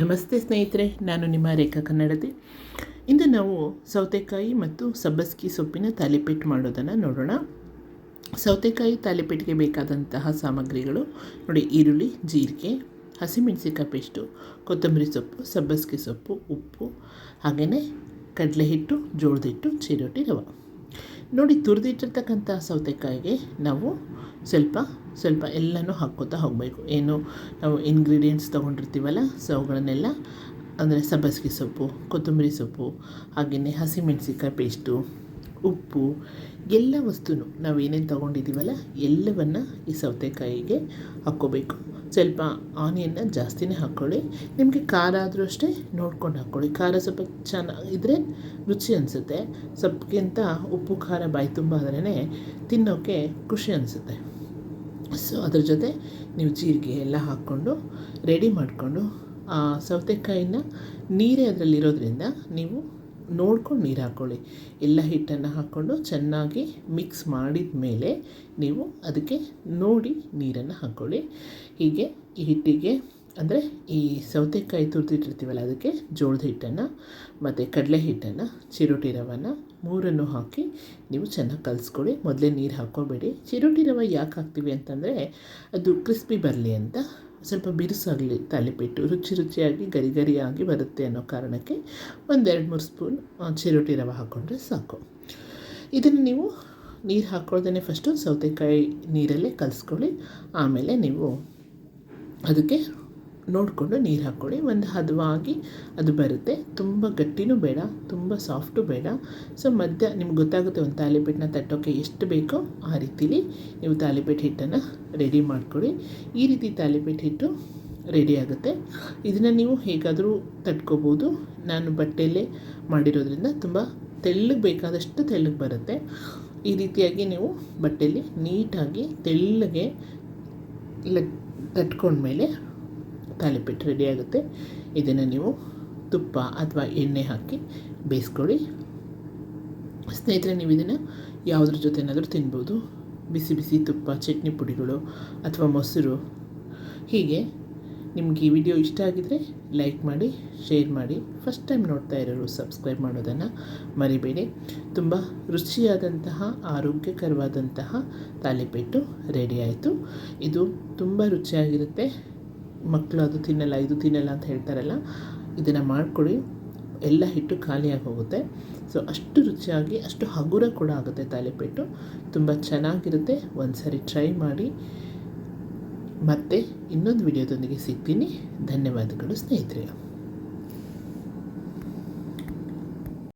ನಮಸ್ತೆ ಸ್ನೇಹಿತರೆ, ನಾನು ನಿಮ್ಮ ರೇಖಾ ಕನ್ನಡತಿ ಇಂದು ನಾವು ಸೌತೆಕಾಯಿ ಮತ್ತು ಸಬ್ಬಸ್ಗಿ ಸೊಪ್ಪಿನ ತಾಲಿಪೇಟ್ ಮಾಡೋದನ್ನು ನೋಡೋಣ. ಸೌತೆಕಾಯಿ ತಾಲಿಪೇಟ್ಗೆ ಬೇಕಾದಂತಹ ಸಾಮಗ್ರಿಗಳು ನೋಡಿ, ಈರುಳ್ಳಿ, ಜೀರಿಗೆ ಹಸಿಮೆಣಸಿಕಾಯಿ ಪೇಸ್ಟು, ಕೊತ್ತಂಬರಿ ಸೊಪ್ಪು, ಸಬ್ಬಸ್ಗಿ ಸೊಪ್ಪು, ಉಪ್ಪು, ಹಾಗೆಯೇ ಕಡಲೆ ಹಿಟ್ಟು ಜೋಳದ ಹಿಟ್ಟು, ಚಿರೋಟಿ, ರವೆ. ನೋಡಿ ತುರಿದಿಟ್ಟಿರ್ತಕ್ಕಂಥ ಸೌತೆಕಾಯಿಗೆ ನಾವು ಸ್ವಲ್ಪ ಸ್ವಲ್ಪ ಎಲ್ಲನೂ ಹಾಕ್ಕೋತಾ ಹೋಗಬೇಕು. ಏನು ನಾವು ಇಂಗ್ರೀಡಿಯೆಂಟ್ಸ್ ತೊಗೊಂಡಿರ್ತೀವಲ್ಲ ಸೊ ಅವುಗಳನ್ನೆಲ್ಲ ಅಂದರೆ ಸಬ್ಬಸಿಗೆ ಸೊಪ್ಪು, ಕೊತ್ತಂಬರಿ ಸೊಪ್ಪು, ಹಾಗೆಯೇ ಹಸಿಮೆಣಸಿಕಾಯಿ ಪೇಸ್ಟು ಉಪ್ಪು, ಎಲ್ಲ ವಸ್ತುನು ನಾವು ಏನೇನು ತೊಗೊಂಡಿದ್ದೀವಲ್ಲ ಎಲ್ಲವನ್ನು ಈ ಸೌತೆಕಾಯಿಗೆ ಹಾಕ್ಕೋಬೇಕು. ಸ್ವಲ್ಪ ಆನಿಯನ್ನ ಜಾಸ್ತಿನೇ ಹಾಕ್ಕೊಳ್ಳಿ ನಿಮಗೆ ಖಾರ ಆದರೂ ಅಷ್ಟೇ ನೋಡ್ಕೊಂಡು ಹಾಕ್ಕೊಳ್ಳಿ ಖಾರ ಸ್ವಲ್ಪ ಚೆನ್ನಾಗಿದ್ದರೆ ರುಚಿ ಅನಿಸುತ್ತೆ. ಸೊಪ್ಪಿಗಿಂತ ಉಪ್ಪು, ಖಾರ ಬಾಯಿ ತುಂಬ ಆದ್ರೇ ತಿನ್ನೋಕ್ಕೆ ಖುಷಿ ಅನಿಸುತ್ತೆ. ಸೊ ಅದ್ರ ಜೊತೆ ನೀವು ಜೀರಿಗೆ ಎಲ್ಲ ಹಾಕ್ಕೊಂಡು ರೆಡಿ ಮಾಡಿಕೊಂಡು, ಆ ಸೌತೆಕಾಯಿನ ನೀರೇ ಅದರಲ್ಲಿರೋದ್ರಿಂದ ನೀವು ನೋಡ್ಕೊಂಡು ನೀರು ಹಾಕ್ಕೊಳ್ಳಿ ಎಲ್ಲ ಹಿಟ್ಟನ್ನು ಹಾಕ್ಕೊಂಡು ಚೆನ್ನಾಗಿ ಮಿಕ್ಸ್ ಮಾಡಿದ ಮೇಲೆ ನೀವು ಅದಕ್ಕೆ ನೋಡಿ ನೀರನ್ನು ಹಾಕ್ಕೊಳ್ಳಿ ಹೀಗೆ ಈ ಹಿಟ್ಟಿಗೆ, ಅಂದರೆ ಈ ಸೌತೆಕಾಯಿ ತುರಿದಿಟ್ಟಿರ್ತೀವಲ್ಲ, ಅದಕ್ಕೆ ಜೋಳದ ಹಿಟ್ಟನ್ನು ಮತ್ತು ಕಡಲೆ ಹಿಟ್ಟನ್ನು, ಚಿರೋಟಿ ರವನ್ನು ಮೂರನ್ನು ಹಾಕಿ ನೀವು ಚೆನ್ನಾಗಿ ಕಲಿಸ್ಕೊಳ್ಳಿ. ಮೊದಲೇ ನೀರು ಹಾಕ್ಕೋಬೇಡಿ. ಚಿರೋಟಿ ರವೆ ಯಾಕೆ ಹಾಕ್ತೀವಿ ಅಂತಂದರೆ ಅದು ಕ್ರಿಸ್ಪಿ ಬರಲಿ ಅಂತ ಸ್ವಲ್ಪ ಬಿರುಸಾಗಲಿ ತಾಲಿಪಿಟ್ಟು ರುಚಿ ರುಚಿಯಾಗಿ ಗರಿ ಗರಿಯಾಗಿ ಬರುತ್ತೆ ಅನ್ನೋ ಕಾರಣಕ್ಕೆ ಒಂದೆರಡು ಮೂರು ಸ್ಪೂನ್ ಚಿರೋಟಿ ರವೆ ಹಾಕ್ಕೊಂಡ್ರೆ ಸಾಕು. ಇದನ್ನು ನೀವು ನೀರು ಹಾಕ್ಕೊಳ್ದೇ ಫಸ್ಟು ಸೌತೆಕಾಯಿ ನೀರಲ್ಲೇ ಕಲಿಸ್ಕೊಳ್ಳಿ. ಆಮೇಲೆ ನೀವು ಅದಕ್ಕೆ ನೋಡಿಕೊಂಡು ನೀರು ಹಾಕ್ಕೊಳ್ಳಿ ಒಂದು ಹದವಾಗಿ ಅದು ಬರುತ್ತೆ. ತುಂಬ ಗಟ್ಟಿನೂ ಬೇಡ, ತುಂಬ ಸಾಫ್ಟು ಬೇಡ. ಸೊ ಮಧ್ಯ ನಿಮ್ಗೆ ಗೊತ್ತಾಗುತ್ತೆ ಒಂದು ತಾಲಿಪೇಟನ್ನ ತಟ್ಟೋಕ್ಕೆ ಎಷ್ಟು ಬೇಕೋ ಆ ರೀತಿಲಿ ನೀವು ತಾಲಿಪೇಟ್ ಹಿಟ್ಟನ್ನು ರೆಡಿ ಮಾಡ್ಕೊಳ್ಳಿ ಈ ರೀತಿ ತಾಲಿಪೇಟ್ ಹಿಟ್ಟು ರೆಡಿ ಆಗುತ್ತೆ. ಇದನ್ನು ನೀವು ಹೇಗಾದರೂ ತಟ್ಕೋಬೋದು. ನಾನು ಬಟ್ಟೆಯಲ್ಲೇ ಮಾಡಿರೋದ್ರಿಂದ ತುಂಬ ತೆಳ್ಳಗೆ ಬೇಕಾದಷ್ಟು ತೆಳ್ಳಗೆ ಬರುತ್ತೆ. ಈ ರೀತಿಯಾಗಿ ನೀವು ಬಟ್ಟೆಯಲ್ಲಿ ನೀಟಾಗಿ ತೆಳ್ಳಗೆ ತಟ್ಕೊಂಡ್ಮೇಲೆ ತಾಲಿಪೇಟ್ ರೆಡಿ ಆಗುತ್ತೆ. ಇದನ್ನು ನೀವು ತುಪ್ಪ ಅಥವಾ ಎಣ್ಣೆ ಹಾಕಿ ಬೇಯಿಸ್ಕೊಳ್ಳಿ. ಸ್ನೇಹಿತರೆ, ನೀವು ಇದನ್ನು ಯಾವುದ್ರ ಜೊತೆನಾದರೂ ತಿನ್ಬೋದು. ಬಿಸಿ ಬಿಸಿ ತುಪ್ಪ, ಚಟ್ನಿ ಪುಡಿಗಳು ಅಥವಾ ಮೊಸರು. ಹೀಗೆ ನಿಮಗೆ ಈ ವಿಡಿಯೋ ಇಷ್ಟ ಆಗಿದರೆ ಲೈಕ್ ಮಾಡಿ, ಶೇರ್ ಮಾಡಿ. ಫಸ್ಟ್ ಟೈಮ್ ನೋಡ್ತಾ ಇರೋರು ಸಬ್ಸ್ಕ್ರೈಬ್ ಮಾಡೋದನ್ನು ಮರಿಬೇಡಿ. ತುಂಬ ರುಚಿಯಾದಂತಹ, ಆರೋಗ್ಯಕರವಾದಂತಹ ತಾಲಿಪೇಟು ರೆಡಿ ಆಯಿತು. ಇದು ತುಂಬ ರುಚಿಯಾಗಿರುತ್ತೆ. ಮಕ್ಕಳು ಅದು ತಿನ್ನಲ್ಲ, ಇದು ತಿನ್ನಲ್ಲ ಅಂತ ಹೇಳ್ತಾರಲ್ಲ, ಇದನ್ನು ಮಾಡಿಕೊಡಿ. ಎಲ್ಲ ಹಿಟ್ಟು ಖಾಲಿಯಾಗಿ ಹೋಗುತ್ತೆ. ಸೊ ಅಷ್ಟು ರುಚಿಯಾಗಿ, ಅಷ್ಟು ಹಗುರ ಕೂಡ ಆಗುತ್ತೆ ತಾಲಿಪೇಟು. ತುಂಬ ಚೆನ್ನಾಗಿರುತ್ತೆ. ಒಂದು ಸಾರಿ ಟ್ರೈ ಮಾಡಿ. ಮತ್ತೆ ಇನ್ನೊಂದು ವಿಡಿಯೋದೊಂದಿಗೆ ಸಿಗ್ತೀನಿ. ಧನ್ಯವಾದಗಳು ಸ್ನೇಹಿತರೆ.